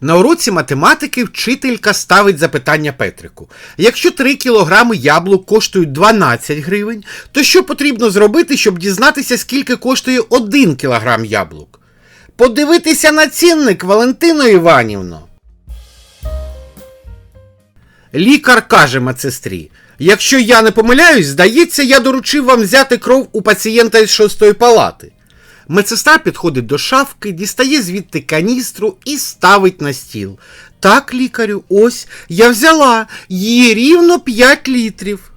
На уроці математики вчителька ставить запитання Петрику. Якщо 3 кілограми яблук коштують 12 гривень, то що потрібно зробити, щоб дізнатися, скільки коштує 1 кілограм яблук? Подивитися на цінник, Валентино Іванівно. Лікар каже медсестрі: якщо я не помиляюсь, здається, я доручив вам взяти кров у пацієнта із шостої палати. Медсестра підходить до шафки, дістає звідти каністру і ставить на стіл. Так, лікарю, ось я взяла, її рівно 5 літрів.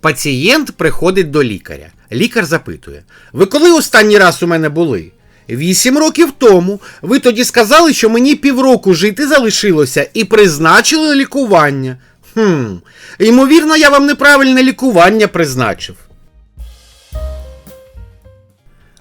Пацієнт приходить до лікаря. Лікар запитує: Ви коли останній раз у мене були? Вісім років тому. Ви тоді сказали, що мені півроку жити залишилося і призначили лікування. Хм, ймовірно, я вам неправильне лікування призначив.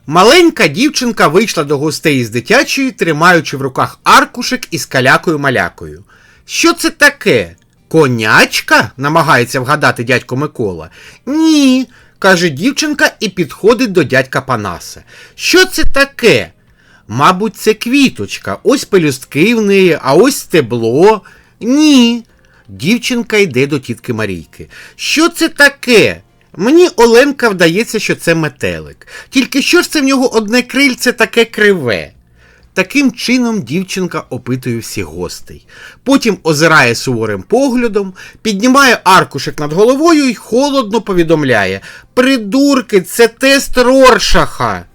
Маленька дівчинка вийшла до гостей із дитячої, тримаючи в руках аркушик із калякою-малякою. Що це таке? Конячка? намагається вгадати дядько Микола. Ні, каже дівчинка і підходить до дядька Панаса. Що це таке? Мабуть, це квіточка, ось пелюстки в неї, а ось стебло. Ні. Дівчинка йде до тітки Марійки. Що це таке? Мені Оленка вдається, що це метелик. Тільки що ж це в нього одне крильце таке криве? Таким чином дівчинка опитує всіх гостей. Потім озирає суворим поглядом, піднімає аркушик над головою і холодно повідомляє: Придурки, це тест Роршаха.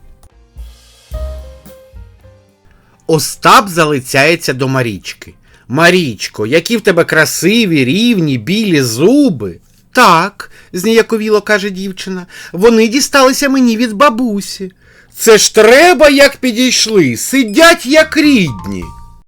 Остап залицяється до Марічки. Марічко, які в тебе красиві, рівні, білі зуби. Так, зніяковіло каже дівчина, вони дісталися мені від бабусі. Це ж треба, як підійшли, сидять як рідні.